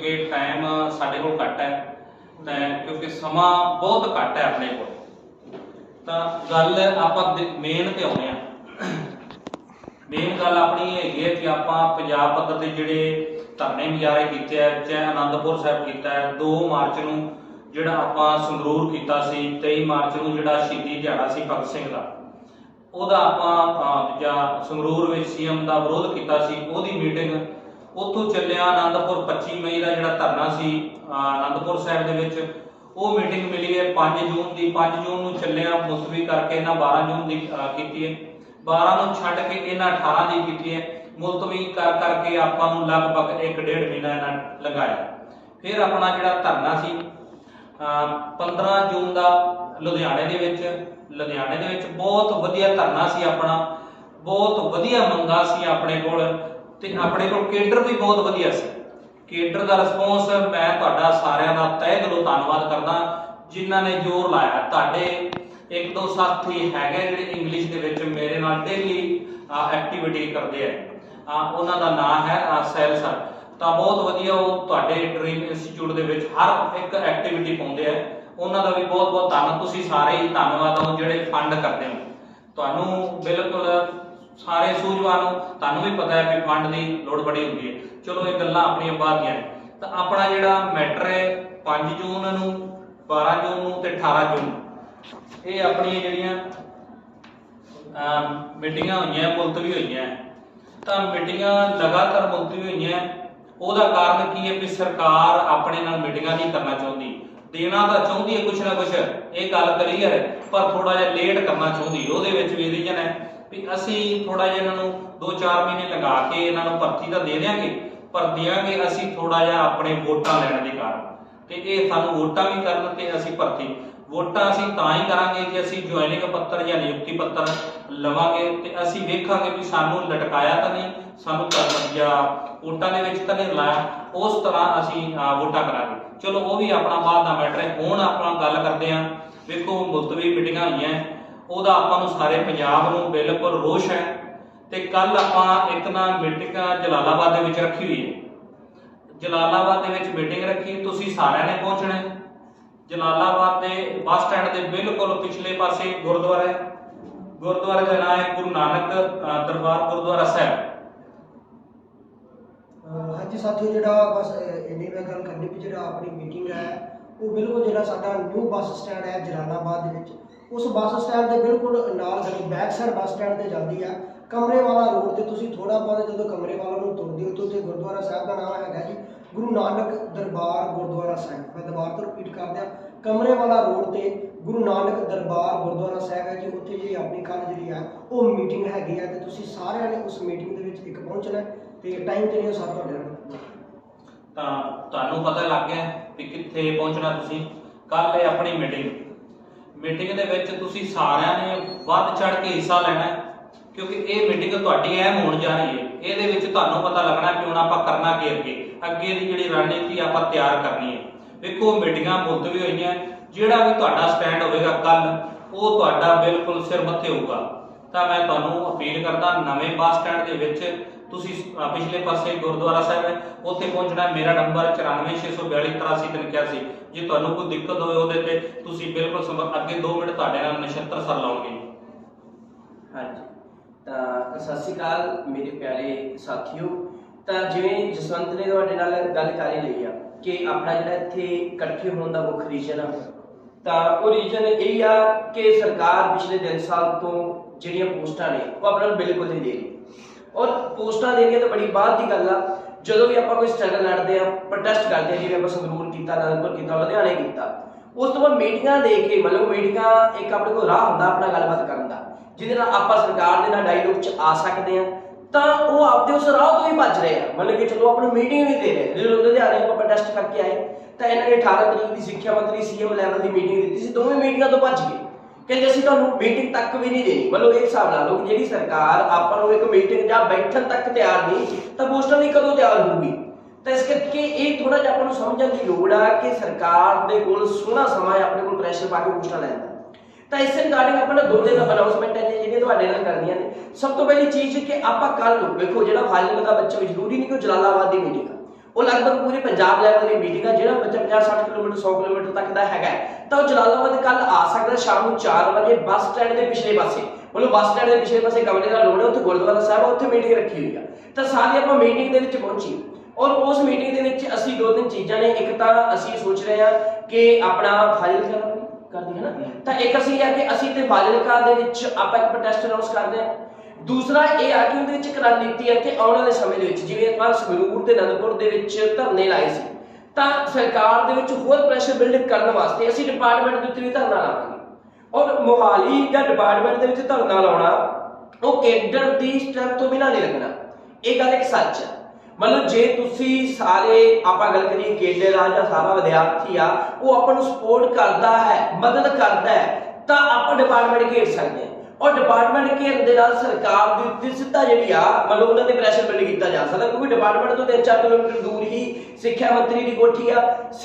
ਕਿ ਟਾਈਮ ਸਾਡੇ ਕੋਲ ਘੱਟ ਹੈ ਤਾਂ ਕਿਉਂਕਿ ਸਮਾਂ ਬਹੁਤ ਘੱਟ ਹੈ ਆਪਣੇ ਕੋਲ। ਤਾਂ ਗੱਲ ਆਪਾਂ ਮੇਨ ਤੇ ਆਉਂਦੇ ਆ ਮੇਨ ਗੱਲ ਆਪਣੀ ਹੈਗੀ ਹੈ ਕਿ ਆਪਾਂ ਪੰਜਾਬ ਪੱਧਰ ਤੇ ਜਿਹੜੇ ਧਰਨੇ ਮੁਜ਼ਾਹਰੇ ਕੀਤੇ ਆ ਚਾਹੇ ਆਨੰਦਪੁਰ ਸਾਹਿਬ ਕੀਤਾ ਹੈ 2 ਮਾਰਚ ਨੂੰ ਜਿਹੜਾ ਆਪਾਂ ਸੰਗਰੂਰ ਕੀਤਾ ਸੀ 23 ਮਾਰਚ ਨੂੰ ਜਿਹੜਾ ਸ਼ਹੀਦੀ ਦਿਹਾੜਾ ਸੀ ਭਗਤ ਸਿੰਘ ਦਾ ਉਹਦਾ ਆਪਾਂ ਅਹ, ਸੰਗਰੂਰ ਵਿੱਚ ਸੀਐਮ ਦਾ ਵਿਰੋਧ ਕੀਤਾ ਸੀ ਉਹਦੀ ਮੀਟਿੰਗ ਉੱਥੋਂ ਚੱਲਿਆ ਆਨੰਦਪੁਰ 25 ਮਈ ਦਾ ਜਿਹੜਾ ਧਰਨਾ ਸੀ ਅਹ, ਆਨੰਦਪੁਰ ਸਾਹਿਬ ਦੇ ਵਿੱਚ ਉਹ ਮੀਟਿੰਗ ਮਿਲੀ ਹੈ 5 ਜੂਨ ਦੀ। 5 ਜੂਨ ਨੂੰ ਚੱਲਿਆ ਮੁਲਤਵੀ ਕਰਕੇ ਇਹਨਾਂ 12 ਜੂਨ ਦੀ ਕੀਤੀ ਹੈ। 12 ਨੂੰ ਛੱਡ ਕੇ ਇਹਨਾਂ 18 ਦੀ ਕੀਤੀ ਹੈ। ਮੁਲਤਵੀ ਕਰ ਕਰਕੇ ਆਪਾਂ ਨੂੰ ਲਗਭਗ 1.5 ਮਹੀਨਾ ਇਹਨਾਂ ਲਗਾਇਆ ਫਿਰ ਆਪਣਾ ਜਿਹੜਾ ਧਰਨਾ ਸੀ ਅਹ 15 ਜੂਨ ਦਾ ਲੁਧਿਆਣੇ ਦੇ ਵਿੱਚ ਲੁਧਿਆਣੇ ਦੇ ਵਿੱਚ ਬਹੁਤ ਵਧੀਆ ਧਰਨਾ ਸੀ ਆਪਣਾ। ਬਹੁਤ ਵਧੀਆ ਮੰਗਾ ਸੀ ਆਪਣੇ ਕੋਲ। ਤੇ ਆਪਣੇ ਕੋਲ ਕੇਡਰ ਵੀ ਬਹੁਤ ਵਧੀਆ ਸੀ। ਕੇਡਰ ਦਾ ਰਿਸਪੌਂਸ ਮੈਂ ਤੁਹਾਡਾ ਸਾਰਿਆਂ ਦਾ ਤਹਿ ਦਿਲੋਂ ਧੰਨਵਾਦ ਕਰਦਾ। ਜਿਨ੍ਹਾਂ ਨੇ ਜ਼ੋਰ ਲਾਇਆ। ਤੁਹਾਡੇ ਇੱਕ ਦੋ ਸਾਥੀ ਹੈਗੇ ਜਿਹੜੇ ਇੰਗਲਿਸ਼ ਦੇ ਵਿੱਚ ਮੇਰੇ ਨਾਲ ਡੇਲੀ ਐਕਟੀਵਿਟੀ ਕਰਦੇ ਆ। ਉਹਨਾਂ ਦਾ ਨਾਮ ਹੈ ਸੈਲ ਸਰ। ਤਾਂ ਬਹੁਤ ਵਧੀਆ ਉਹ ਤੁਹਾਡੇ ਡ੍ਰੀਮ ਇੰਸਟੀਚਿਊਟ ਦੇ ਵਿੱਚ ਹਰ ਇੱਕ ਐਕਟੀਵਿਟੀ ਪਾਉਂਦੇ ਆ। ਉਹਨਾਂ ਦਾ ਵੀ ਬਹੁਤ ਬਹੁਤ ਧੰਨਵਾਦ ਤੁਸੀਂ ਸਾਰੇ ਹੀ ਧੰਨਵਾਦ ਹੋ ਜਿਹੜੇ ਫੰਡ ਕਰਦੇ ਹੋ ਤੁਹਾਨੂੰ ਬਿਲਕੁਲ ਸਾਰੇ ਸੂਝਵਾਨ ਨੂੰ ਤੁਹਾਨੂੰ ਵੀ ਪਤਾ ਹੈ ਕਿ ਫੰਡ ਦੀ ਲੋੜ ਬੜੀ ਹੁੰਦੀ ਹੈ। ਚਲੋ ਇਹ ਗੱਲਾਂ ਆਪਣੀਆਂ ਬਾਅਦ ਦੀਆਂ ਨੇ। ਤਾਂ ਆਪਣਾ ਜਿਹੜਾ ਮੈਟਰ ਹੈ 5 ਜੂਨ ਨੂੰ 12 ਜੂਨ ਨੂੰ ਤੇ 18 ਜੂਨ ਇਹ ਆਪਣੀਆਂ ਜਿਹੜੀਆਂ ਮੀਟਿੰਗਾਂ ਹੋਈਆਂ ਮੁਲਤਵੀ ਹੋਈਆਂ। ਤਾਂ ਮੀਟਿੰਗਾਂ ਲਗਾਤਾਰ ਮੁਲਤਵੀ ਹੋਈਆਂ। ਉਹਦਾ ਕਾਰਨ ਕੀ ਹੈ ਕਿ ਸਰਕਾਰ ਆਪਣੇ ਨਾਲ ਮੀਟਿੰਗਾਂ ਨਹੀਂ ਕਰਨਾ ਚਾਹੁੰਦੀ। ਦੇਣਾ ਤਾਂ ਚਾਹੁੰਦੀ ਹੈ ਕੁਛ ਨਾ ਕੁਛ। ਇਹ ਗੱਲ ਕਲੀਅਰ ਹੈ, ਪਰ ਥੋੜਾ ਜਿਹਾ ਲੇਟ ਕਰਨਾ ਚਾਹੁੰਦੀ। ਉਹਦੇ ਵਿੱਚ ਵੀ ਰੀਜਨ ਹੈ ਵੀ ਅਸੀਂ ਥੋੜਾ ਜਿਹਾ ਇਹਨਾਂ ਨੂੰ 2-4 ਮਹੀਨੇ ਲਗਾ ਕੇ ਇਹਨਾਂ ਨੂੰ ਭਰਤੀ ਤਾਂ ਦੇ ਦਿਆਂਗੇ, ਪਰ ਦਿਆਂਗੇ ਅਸੀਂ ਥੋੜਾ ਜਿਹਾ ਆਪਣੇ ਵੋਟਾਂ ਲੈਣ ਦੇ ਕਾਰਨ। ਤੇ ਇਹ ਸਾਨੂੰ ਵੋਟਾਂ ਵੀ ਕਰਨ ਤੇ ਅਸੀਂ ਭਰਤੀ। ਵੋਟਾਂ ਅਸੀਂ ਤਾਂ ਹੀ ਕਰਾਂਗੇ ਜੇ ਅਸੀਂ ਜੁਆਇਨਿੰਗ ਪੱਤਰ ਜਾਂ ਨਿਯੁਕਤੀ ਪੱਤਰ ਲਵਾਂਗੇ ਤੇ ਅਸੀਂ ਵੇਖਾਂਗੇ ਵੀ ਸਾਨੂੰ ਲਟਕਾਇਆ ਤਾਂ ਨਹੀਂ, ਸਾਨੂੰ ਕਰਨ ਜਾਂ ਵੋਟਾਂ ਦੇ ਵਿੱਚ ਤਾਂ ਨਹੀਂ ਲਾਇਆ, ਉਸ ਤਰ੍ਹਾਂ ਅਸੀਂ ਵੋਟਾਂ ਕਰਾਂਗੇ। ਚਲੋ ਉਹ ਵੀ ਆਪਣਾ ਬਾਅਦ ਦਾ ਮੈਟਰ ਹੈ, ਹੁਣ ਆਪਾਂ ਗੱਲ ਕਰਦੇ ਹਾਂ। ਵੇਖੋ ਮੁਲਤਵੀ ਮੀਟਿੰਗਾਂ ਹੋਈਆਂ ਉਹਦਾ ਆਪਾਂ ਨੂੰ ਸਾਰੇ ਪੰਜਾਬ ਨੂੰ ਬਿਲਕੁਲ ਰੋਸ਼ ਹੈ ਤੇ ਕੱਲ ਆਪਾਂ ਇੱਕ ਨਾ ਮੀਟਿੰਗ ਜਲਾਲਾਬਾਦ ਦੇ ਵਿੱਚ ਰੱਖੀ ਹੋਈ ਹੈ। ਜਲਾਲਾਬਾਦ ਦੇ ਵਿੱਚ ਮੀਟਿੰਗ ਰੱਖੀ, ਤੁਸੀਂ ਸਾਰਿਆਂ ਨੇ ਪਹੁੰਚਣਾ ਹੈ। ਜਲਾਲਾਬਾਦ ਦੇ ਬੱਸ ਸਟੈਂਡ ਦੇ ਬਿਲਕੁਲ ਪਿਛਲੇ ਪਾਸੇ ਗੁਰਦੁਆਰਾ ਹੈ। ਗੁਰਦੁਆਰੇ ਦਾ ਨਾਮ ਹੈ ਗੁਰੂ ਨਾਨਕ ਦਰਬਾਰ ਗੁਰਦੁਆਰਾ ਸਾਹਿਬ। ਅਹ, ਹਾਂਜੀ ਸਾਥੀਓ, ਜਿਹੜਾ ਬਸ ਇੰਨੀ ਮੈਂ ਗੱਲ ਕਰਨੀ ਵੀ ਜਿਹੜਾ ਆਪਣੀ ਮੀਟਿੰਗ ਹੈ ਉਹ ਬਿਲਕੁਲ ਜਿਹੜਾ ਸਾਡਾ ਨਿਊ ਬੱਸ ਸਟੈਂਡ ਹੈ ਜਲਾਲਾਬਾਦ ਦੇ ਵਿੱਚ, ਉਸ ਬੱਸ ਸਟੈਂਡ ਦੇ ਬਿਲਕੁਲ ਨਾਲ ਸਾਡੀ ਬੈਕ ਸਾਈਡ ਬੱਸ ਸਟੈਂਡ ਤੇ ਜਾਂਦੀ ਆ। ਕਮਰੇ ਵਾਲਾ ਰੋਡ ਤੇ ਤੁਸੀਂ ਥੋੜਾ ਬਹੁਤ ਜਦੋਂ ਕਮਰੇ ਵਾਲਾ ਨੂੰ ਤੁਰਦੇ ਹੋ ਤਾਂ ਉੱਥੇ ਗੁਰਦੁਆਰਾ ਸਾਹਿਬ ਦਾ ਨਾਮ ਹੈਗਾ ਜੀ, ਗੁਰੂ ਨਾਨਕ ਦਰਬਾਰ ਗੁਰਦੁਆਰਾ ਸਾਹਿਬ। ਮੈਂ ਦੁਬਾਰਾ ਤੋਂ ਰਿਪੀਟ ਕਰਦਿਆਂ ਕਮਰੇ ਵਾਲਾ ਰੋਡ ਤੇ ਗੁਰੂ ਨਾਨਕ ਦਰਬਾਰ ਗੁਰਦੁਆਰਾ ਸਾਹਿਬ ਹੈ ਜੀ, ਉੱਥੇ ਜਿਹੜੀ ਆਪਣੀ ਕੱਲ ਜਿਹੜੀ ਆ, ਉਹ ਮੀਟਿੰਗ ਹੈਗੀ ਹੈ ਤੇ ਤੁਸੀਂ ਸਾਰਿਆਂ ਨੇ ਉਸ ਮੀਟਿੰਗ ਦੇ ਵਿੱਚ ਇੱਕ ਪਹੁੰਚਣਾ ਹੈ ਤੇ ਟਾਈਮ ਤੇ ਨਹੀਂ ਸਭ ਤੁਹਾਡੇ ਨਾਲ। ਤਾਂ ਤੁਹਾਨੂੰ ਪਤਾ ਲੱਗ ਗਿਆ ਵੀ ਕਿੱਥੇ ਪਹੁੰਚਣਾ ਤੁਸੀਂ? ਕੱਲ ਹੈ ਆਪਣੀ ਮੀਟਿੰਗ ਮੀਟਿੰਗ ਦੇ ਵਿੱਚ ਤੁਸੀਂ ਸਾਰਿਆਂ ਨੇ ਵੱਧ ਚੜ ਕੇ ਹਿੱਸਾ ਲੈਣਾ ਹੈ, ਕਿਉਂਕਿ ਇਹ ਮੀਟਿੰਗ ਤੁਹਾਡੀ ਅਹਿਮ ਹੋਣ ਜਾ ਰਹੀ ਹੈ। ਇਹਦੇ ਵਿੱਚ ਤੁਹਾਨੂੰ ਪਤਾ ਲੱਗਣਾ ਕਿ ਹੁਣ ਆਪਾਂ ਕਰਨਾ ਕੀ ਅੱਗੇ। ਅੱਗੇ ਦੀ ਜਿਹੜੀ ਰਣਨੀਤੀ ਆਪਾਂ ਤਿਆਰ ਕਰਨੀ ਹੈ। ਵੇਖੋ ਮੀਟਿੰਗਾਂ ਮੁਲਤਵੀ ਹੋਈਆਂ, ਜਿਹੜਾ ਵੀ ਤੁਹਾਡਾ ਸਟੈਂਡ ਹੋਵੇਗਾ ਕੱਲ ਉਹ ਤੁਹਾਡਾ ਬਿਲਕੁਲ ਸਿਰ ਮੱਥੇ ਹੋਊਗਾ। ਤਾਂ ਮੈਂ ਤੁਹਾਨੂੰ ਅਪੀਲ ਕਰਦਾ, ਨਵੇਂ ਬੱਸ ਸਟੈਂਡ ਦੇ ਵਿੱਚ ਤੁਸੀਂ ਪਿਛਲੇ ਪਾਸੇ ਗੁਰਦੁਆਰਾ ਸਾਹਿਬ ਹੈ, ਉੱਥੇ ਪਹੁੰਚਣਾ ਮੇਰਾ ਨੰਬਰ 9464288383 ਜੇ ਤੁਹਾਨੂੰ ਕੋਈ ਦਿੱਕਤ ਹੋਵੇ ਉਹਦੇ ਤੇ ਤੁਸੀਂ ਬਿਲਕੁਲ ਸੰਪਰਕ ਅੱਗੇ 2 ਮਿੰਟ ਤੁਹਾਡੇ ਨਾਲ ਨਛੱਤਰ ਸਰ ਲਾਉਣਗੇ ਹਾਂਜੀ। ਤਾਂ ਸਤਿ ਸ਼੍ਰੀ ਅਕਾਲ ਮੇਰੇ ਪਿਆਰੇ ਸਾਥੀਓ। ਤਾਂ ਜਿਵੇਂ ਜਸਵੰਤ ਨੇ ਤੁਹਾਡੇ ਨਾਲ ਗੱਲ ਕਰ ਹੀ ਲਈ ਆ ਕਿ ਆਪਣਾ ਜਿਹੜਾ ਇੱਥੇ ਇਕੱਠੇ ਹੋਣ ਦਾ ਮੁੱਖ ਰੀਜਨ ਆ। ਤਾਂ ਉਹ ਰੀਜਨ ਇਹ ਆ ਕਿ ਸਰਕਾਰ ਪਿਛਲੇ 3 ਸਾਲ ਤੋਂ ਜਿਹੜੀਆਂ ਪੋਸਟਾਂ ਨੇ, ਉਹ ਆਪਣਾ ਬਿਲਕੁਲ ਨਹੀਂ ਦੇ ਰਹੀ। ਔਰ ਪੋਸਟਾਂ ਦੇਣੀਆਂ ਤਾਂ ਬੜੀ ਬਾਅਦ ਦੀ ਗੱਲ ਆ। ਜਦੋਂ ਵੀ ਆਪਾਂ ਕੋਈ ਸਟਰਗਲ ਲੜਦੇ ਆ ਪ੍ਰੋਟੈਸਟ ਕਰਦੇ ਆ, ਜਿਵੇਂ ਆਪਾਂ ਸੰਗਰੂਰ ਕੀਤਾ ਅਨੰਦਪੁਰ ਕੀਤਾ, ਲੁਧਿਆਣੇ ਕੀਤਾ, ਉਸ ਤੋਂ ਬਾਅਦ ਮੀਟਿੰਗਾਂ ਦੇ ਕੇ, ਮਤਲਬ ਮੀਟਿੰਗਾਂ ਇੱਕ ਆਪਣੇ ਕੋਲ ਰਾਹ ਹੁੰਦਾ ਆਪਣਾ ਗੱਲਬਾਤ ਕਰਨ ਦਾ, ਜਿਹਦੇ ਨਾਲ ਆਪਾਂ ਸਰਕਾਰ ਦੇ ਨਾਲ ਡਾਇਲੋਗ 'ਚ ਆ ਸਕਦੇ ਆ, ਤਾਂ ਉਹ ਆਪਦੇ ਉਸ ਰਾਹ ਤੋਂ ਹੀ ਭੱਜ ਰਹੇ ਆ। ਮਤਲਬ ਕਿ ਚਲੋ ਆਪਣੀ ਮੀਟਿੰਗ ਵੀ ਦੇ ਰਹੇ ਜਦੋਂ ਲੁਧਿਆਣੇ ਆਪਾਂ ਪ੍ਰੋਟੈਸਟ ਕਰਕੇ ਆਏ, ਤਾਂ ਇਹਨਾਂ ਨੇ 18 ਤਰੀਕ ਦੀ ਸਿੱਖਿਆ ਮੰਤਰੀ, ਸੀਐਮ ਲੈਵਲ ਦੀ ਮੀਟਿੰਗ ਦਿੱਤੀ ਸੀ, ਦੋਵੇਂ ਮੀਟਿੰਗਾਂ ਤੋਂ ਭੱਜ ਗਏ। ਕਹਿੰਦੇ ਅਸੀਂ ਤੁਹਾਨੂੰ ਮੀਟਿੰਗ ਤੱਕ ਵੀ ਨਹੀਂ ਦੇਣੀ, ਮਤਲਬ ਇਹ ਹਿਸਾਬ ਲਾ ਲਓ ਕਿ ਜਿਹੜੀ ਸਰਕਾਰ ਆਪਾਂ ਨੂੰ ਇੱਕ ਮੀਟਿੰਗ ਜਾਂ ਬੈਠਣ ਤੱਕ ਤਿਆਰ ਨਹੀਂ, ਤਾਂ ਪੋਸਟਾਂ ਲਈ ਕਦੋਂ ਤਿਆਰ ਹੋਊਗੀ? ਤਾਂ ਇਸ ਕਰਕੇ ਇਹ ਥੋੜਾ ਜਿਹਾ ਆਪਾਂ ਨੂੰ ਸਮਝਣ ਦੀ ਲੋੜ ਆ ਕਿ ਸਰਕਾਰ ਦੇ ਕੋਲ ਸੋਹਣਾ ਸਮਾਂ ਹੈ ਆਪਣੇ ਕੋਲ ਪ੍ਰੈਸ਼ਰ ਪਾ ਕੇ ਪੋਸਟਾਂ ਲੈਣ ਦਾ। ਤਾਂ ਇਸ ਰਿਗਾਰਡਿੰਗ ਆਪਾਂ ਨੇ ਦੋ ਦਿਨ ਅਨਾਉਂਸਮੈਂਟ ਹੈ ਜਿਹੜੀਆਂ ਤੁਹਾਡੇ ਨਾਲ ਕਰਨੀਆਂ ਨੇ। ਸਭ ਤੋਂ ਪਹਿਲੀ ਚੀਜ਼ ਕਿ ਆਪਾਂ ਕੱਲ ਨੂੰ, ਵੇਖੋ ਜਿਹੜਾ ਫਾਜ਼ਿਲਕਾ ਦਾ ਬੱਚਾ ਜ਼ਰੂਰੀ ਨਹੀਂ ਕਿ ਉਹ ਜਲਾਲਾਬਾਦ ਦੀ ਮੀਟਿੰਗ ਆ। ਉਹ ਲਗਭਗ ਪੂਰੇ ਪੰਜਾਬ ਲੈਵਲ ਦੀ ਮੀਟਿੰਗ ਆ, ਜਿਹੜਾ ਬੱਚਾ 50 60 ਕਿਲੋਮੀਟਰ 100 ਕਿਲੋਮੀਟਰ ਤੱਕ ਦਾ ਹੈਗਾ ਤਾਂ ਉਹ ਜਲਾਲਾਬਾਦ ਕੱਲ ਆ ਸਕਦਾ ਸ਼ਾਮ ਨੂੰ 4 ਵਜੇ ਬੱਸ ਸਟੈਂਡ ਦੇ ਪਿਛਲੇ ਪਾਸੇ। ਮਤਲਬ ਬੱਸ ਸਟੈਂਡ ਦੇ ਪਿਛਲੇ ਪਾਸੇ ਕਮਰੇ ਦਾ ਰੋਡ ਹੈ, ਉੱਥੇ ਗੁਰਦੁਆਰਾ ਸਾਹਿਬ ਆ, ਉੱਥੇ ਮੀਟਿੰਗ ਰੱਖੀ ਹੋਈ ਆ। ਤਾਂ ਸਾਰੇ ਆਪਾਂ ਮੀਟਿੰਗ ਦੇ ਵਿੱਚ ਪਹੁੰਚੀ। ਔਰ ਉਸ ਮੀਟਿੰਗ ਦੇ ਵਿੱਚ ਅਸੀਂ ਦੋ ਤਿੰਨ ਚੀਜ਼ਾਂ ਨੇ, ਇੱਕ ਤਾਂ ਅਸੀਂ ਸੋਚ ਰਹੇ ਹਾਂ ਕਿ ਆਪਣਾ ਫਾਈਲ ਕਰਦੀ ਹੈ ਨਾ? ਤਾਂ ਇੱਕ ਅਸੀਂ ਆ ਕਿ ਅਸੀਂ ਤੇ ਫਾਜ਼ਿਲਕਾ ਦੇ ਵਿੱਚ ਆਪਾਂ ਇੱਕ ਪ੍ਰੋਟੈਸਟ ਅਨਾਉਂਸ ਕਰਦੇ ਹਾਂ ਦੂਸਰਾ, ਇਹ ਆ ਕਿ ਉਹਦੇ ਵਿੱਚ ਇੱਕ ਰਣਨੀਤੀ ਇੱਥੇ ਆਉਣ ਵਾਲੇ ਸਮੇਂ ਦੇ ਵਿੱਚ, ਜਿਵੇਂ ਆਪਾਂ ਸੰਗਰੂਰ ਤੇ ਅਨੰਦਪੁਰ ਦੇ ਵਿੱਚ ਧਰਨੇ ਲਾਏ ਸੀ, ਤਾਂ ਸਰਕਾਰ ਦੇ ਵਿੱਚ ਹੋਰ ਪ੍ਰੈਸ਼ਰ ਬਿਲਡ ਕਰਨ ਵਾਸਤੇ ਅਸੀਂ ਡਿਪਾਰਟਮੈਂਟ ਦੇ ਉੱਤੇ ਵੀ ਧਰਨਾ ਲਾਵਾਂਗੇ। ਔਰ ਮੋਹਾਲੀ ਜਾਂ ਡਿਪਾਰਟਮੈਂਟ ਦੇ ਵਿੱਚ ਧਰਨਾ ਲਾਉਣਾ, ਉਹ ਕੇਡਰ ਦੀ ਸਟਰੈਂਥ ਤੋਂ ਬਿਨਾਂ ਨਹੀਂ ਲੱਗਣਾ। ਇਹ ਗੱਲ ਇੱਕ ਸੱਚ ਹੈ ਮਤਲਬ ਜੇ ਤੁਸੀਂ ਸਾਰੇ, ਆਪਾਂ ਗੱਲ ਕਰੀਏ ਕੇਡਰ ਆ ਜਾਂ ਸਾਰਾ ਵਿਦਿਆਰਥੀ ਆ, ਉਹ ਆਪਾਂ ਨੂੰ ਸਪੋਰਟ ਕਰਦਾ ਹੈ, ਮਦਦ ਕਰਦਾ ਹੈ, ਤਾਂ ਆਪਾਂ ਡਿਪਾਰਟਮੈਂਟ ਘੇਰ ਸਕਦੇ ਹਾਂ। ਔਰ ਡਿਪਾਰਟਮੈਂਟ ਘੇਰਨ ਦੇ ਨਾਲ ਸਰਕਾਰ ਦੀ ਉੱਤੇ ਸਿੱਧਾ ਜਿਹੜੀ ਆ, ਮਤਲਬ ਉਹਨਾਂ ਤੇ ਪ੍ਰੈਸ਼ਰ ਬਿਲਡ ਕੀਤਾ ਜਾ ਸਕਦਾ, ਕਿਉਂਕਿ ਡਿਪਾਰਟਮੈਂਟ ਤੋਂ 3-4 ਕਿਲੋਮੀਟਰ ਦੂਰ ਹੀ ਸਿੱਖਿਆ ਮੰਤਰੀ ਦੀ ਕੋਠੀ ਆ।